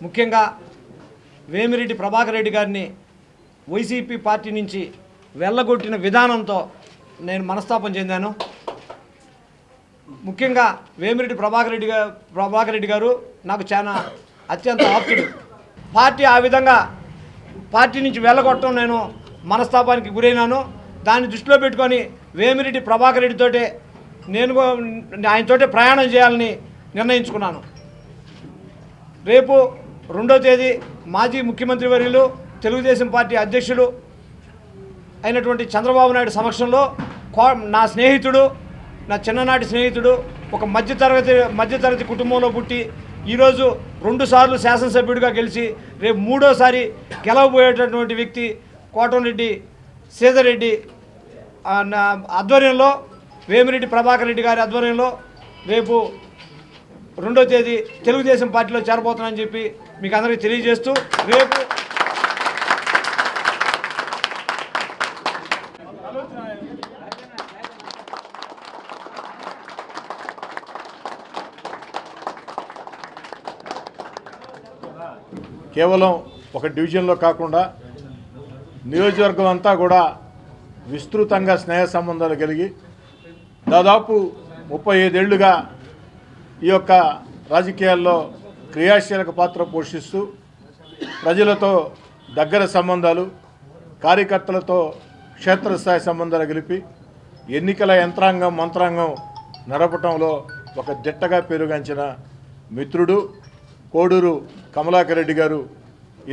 ముఖ్యంగా వేమిరెడ్డి ప్రభాకర్ రెడ్డి గారిని YCP party నుంచి వెళ్ళగొట్టిన విధానంతో నేను మనస్తాపం చెందాను. ముఖ్యంగా వేమిరెడ్డి ప్రభాకర్ రెడ్డి గారు ప్రభాకర్ రెడ్డి గారు నాకు చాలా అత్యంత ఆప్తుడు. పార్టీ ఆ విధంగా పార్టీ నుంచి వెళ్ళగొట్టడం నేను మనస్తాపానికి గురైనాను. దాన్ని దృష్టిలో పెట్టుకొని వేమిరెడ్డి ప్రభాకర్ రెడ్డితోటే నేను ఆయనతోటే ప్రయాణం చేయాలని నిర్ణయించుకున్నాను. రేపు రెండో తేదీ మాజీ ముఖ్యమంత్రి వర్యులు తెలుగుదేశం పార్టీ అధ్యక్షులు అయినటువంటి చంద్రబాబు నాయుడు సమక్షంలో కో- నా స్నేహితుడు నా చిన్ననాటి స్నేహితుడు ఒక మధ్యతరగతి మధ్యతరగతి కుటుంబంలో పుట్టి ఈరోజు రెండుసార్లు శాసనసభ్యుడిగా గెలిచి రేపు మూడోసారి గెలవబోయేటటువంటి వ్యక్తి కోటంరెడ్డి సీతారెడ్డి నా ఆధ్వర్యంలో వేమిరెడ్డి ప్రభాకర్ రెడ్డి గారి ఆధ్వర్యంలో రేపు రెండో తేదీ తెలుగుదేశం పార్టీలో చేరబోతున్నానని చెప్పి మీకు అందరికీ తెలియజేస్తూ రేపు కేవలం ఒక డివిజన్లో కాకుండా నియోజకవర్గం అంతా కూడా విస్తృతంగా స్నేహ సంబంధాలు కలిగి దాదాపు ముప్పై ఐదేళ్ళుగా ఈ యొక్క రాజకీయాల్లో క్రియాశీలక పాత్ర పోషిస్తూ ప్రజలతో దగ్గర సంబంధాలు కార్యకర్తలతో క్షేత్రస్థాయి సంబంధాలు కలిపి ఎన్నికల యంత్రాంగం మంత్రాంగం నడపటంలో ఒక దిట్టగా పేరుగాంచిన మిత్రుడు కోడూరు కమలాకర్ రెడ్డి గారు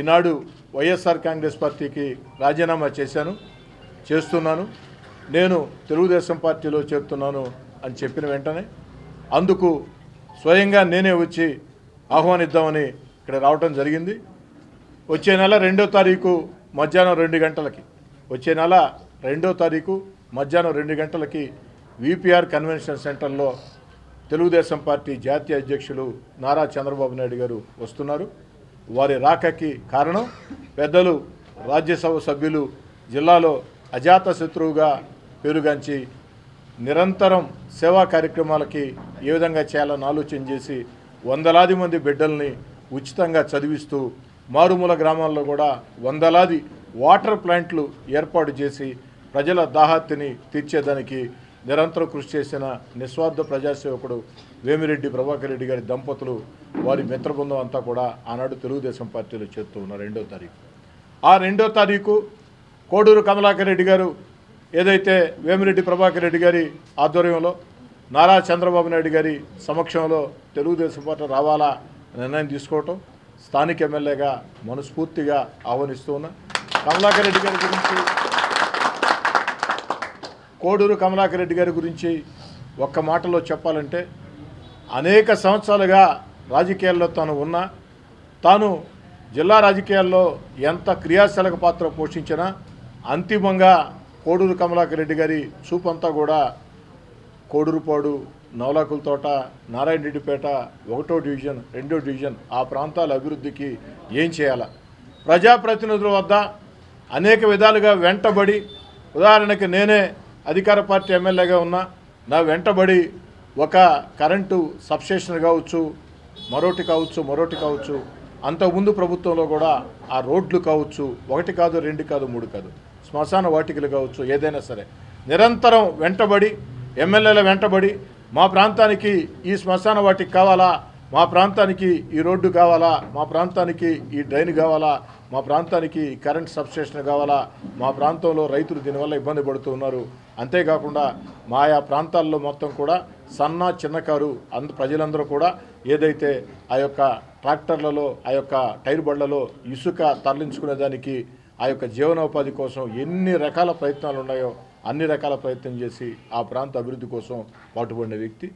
ఈనాడు వైఎస్ఆర్ కాంగ్రెస్ పార్టీకి రాజీనామా చేశాను చేస్తున్నాను. నేను తెలుగుదేశం పార్టీలో చేరుతున్నాను అని చెప్పిన వెంటనే అందుకు స్వయంగా నేనే వచ్చి ఆహ్వానిద్దామని ఇక్కడ రావటం జరిగింది. వచ్చే నెల రెండో తారీఖు మధ్యాహ్నం రెండు గంటలకి వచ్చే నెల రెండో తారీఖు మధ్యాహ్నం రెండు గంటలకి విపిఆర్ కన్వెన్షన్ సెంటర్లో తెలుగుదేశం పార్టీ జాతీయ అధ్యక్షులు నారా చంద్రబాబు నాయుడు గారు వస్తున్నారు. వారి రాకకి కారణం పెద్దలు రాజ్యసభ సభ్యులు జిల్లాలో అజాత శత్రువుగా పేరుగాంచి నిరంతరం సేవా కార్యక్రమాలకి ఏ విధంగా చేయాలని ఆలోచన చేసి వందలాది మంది బిడ్డల్ని ఉచితంగా చదివిస్తూ మారుమూల గ్రామాల్లో కూడా వందలాది వాటర్ ప్లాంట్లు ఏర్పాటు చేసి ప్రజల దాహార్తిని తీర్చేదానికి నిరంతరం కృషి చేసిన నిస్వార్థ ప్రజాసేవకుడు వేమిరెడ్డి ప్రభాకర్ రెడ్డి గారి దంపతులు వారి మిత్రబృందం అంతా కూడా ఆనాడు తెలుగుదేశం పార్టీలో చేస్తూ ఉన్నారు. రెండో తారీఖు. ఆ రెండో తారీఖు కోడూరు కమలాకర్ రెడ్డి గారు ఏదైతే వేమిరెడ్డి ప్రభాకర్ రెడ్డి గారి ఆధ్వర్యంలో నారా చంద్రబాబు నాయుడు గారి సమక్షంలో తెలుగుదేశం పార్టీ రావాలా నిర్ణయం తీసుకోవటం స్థానిక ఎమ్మెల్యేగా మనస్ఫూర్తిగా ఆహ్వానిస్తూ ఉన్నా. కమలాకర్ రెడ్డి గారి గురించి కోడూరు కమలాకర్ రెడ్డి గారి గురించి ఒక్క మాటలో చెప్పాలంటే అనేక సంవత్సరాలుగా రాజకీయాల్లో తాను ఉన్నా తాను జిల్లా రాజకీయాల్లో ఎంత క్రియాశీలక పాత్ర పోషించినా అంతిమంగా కోడూరు కమలాకర్ రెడ్డి గారి చూపంతా కూడా కోడూరుపాడు నవలాకుల తోట నారాయణ రెడ్డిపేట ఒకటో డివిజన్ రెండో డివిజన్ ఆ ప్రాంతాల అభివృద్ధికి ఏం చేయాలా? ప్రజాప్రతినిధుల వద్ద అనేక విధాలుగా వెంటబడి ఉదాహరణకి నేనే అధికార పార్టీ ఎమ్మెల్యేగా ఉన్నా నా వెంటబడి ఒక కరెంటు సబ్స్టేషన్ కావచ్చు మరోటి కావచ్చు మరోటి కావచ్చు అంతకుముందు ప్రభుత్వంలో కూడా ఆ రోడ్లు కావచ్చు ఒకటి కాదు రెండు కాదు మూడు కాదు శ్మశాన వాటికలు కావచ్చు ఏదైనా సరే. నిరంతరం వెంటబడి ఎమ్మెల్యేల వెంటబడి మా ప్రాంతానికి ఈ శ్మశాన వాటికి కావాలా మా ప్రాంతానికి ఈ రోడ్డు కావాలా మా ప్రాంతానికి ఈ డ్రైన్ కావాలా మా ప్రాంతానికి కరెంట్ సబ్స్టేషన్ కావాలా? మా ప్రాంతంలో రైతులు దీనివల్ల ఇబ్బంది పడుతూ ఉన్నారు. అంతేకాకుండా మాయా ప్రాంతాల్లో మొత్తం కూడా సన్న చిన్నకారు అంద ప్రజలందరూ కూడా ఏదైతే ఆ యొక్క ట్రాక్టర్లలో ఆ యొక్క టైర్ బళ్ళలో ఇసుక తరలించుకునేదానికి ఆ యొక్క జీవనోపాధి కోసం ఎన్ని రకాల ప్రయత్నాలు ఉన్నాయో అన్ని రకాల ప్రయత్నం చేసి ఆ ప్రాంత అభివృద్ధి కోసం పాటుపడిన వ్యక్తి.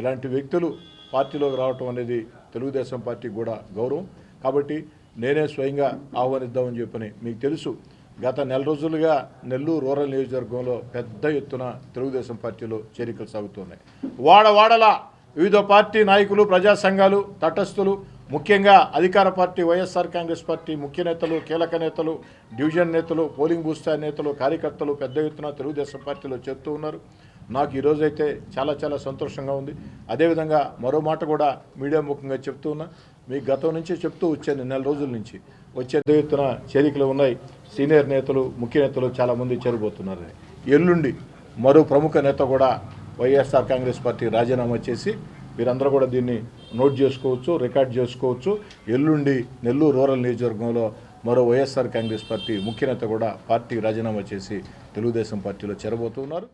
ఇలాంటి వ్యక్తులు పార్టీలోకి రావటం అనేది తెలుగుదేశం పార్టీకి కూడా గౌరవం. కాబట్టి నేనే స్వయంగా ఆహ్వానిద్దామని చెప్పని మీకు తెలుసు గత నెల రోజులుగా నెల్లూరు రూరల్ నియోజకవర్గంలో పెద్ద ఎత్తున తెలుగుదేశం పార్టీలో చేరికలు సాగుతున్నాయి. వాడవాడలా వివిధ పార్టీ నాయకులు ప్రజా సంఘాలు తటస్థులు ముఖ్యంగా అధికార పార్టీ వైఎస్ఆర్ కాంగ్రెస్ పార్టీ ముఖ్య నేతలు కీలక నేతలు డివిజన్ నేతలు పోలింగ్ బూత్ నేతలు కార్యకర్తలు పెద్ద ఎత్తున తెలుగుదేశం పార్టీలో చెప్తూ ఉన్నారు. నాకు ఈరోజైతే చాలా చాలా సంతోషంగా ఉంది. అదేవిధంగా మరో మాట కూడా మీడియా ముఖంగా చెప్తూ ఉన్నా. మీకు గతం నుంచి చెప్తూ వచ్చాను నెల రోజుల నుంచి. వచ్చే ఎత్తున చేరికలు ఉన్నాయి. సీనియర్ నేతలు ముఖ్య నేతలు చాలామంది చేరబోతున్నారని ఎల్లుండి మరో ప్రముఖ నేత కూడా వైఎస్ఆర్ కాంగ్రెస్ పార్టీ రాజీనామా చేసి మీరందరూ కూడా దీన్ని నోట్ చేసుకోవచ్చు రికార్డ్ చేసుకోవచ్చు. ఎల్లుండి నెల్లూరు రూరల్ నియోజకవర్గంలో మరో వైఎస్ఆర్ కాంగ్రెస్ పార్టీ ముఖ్య నేత కూడా పార్టీ రాజీనామా చేసి తెలుగుదేశం పార్టీలో చేరబోతున్నారు.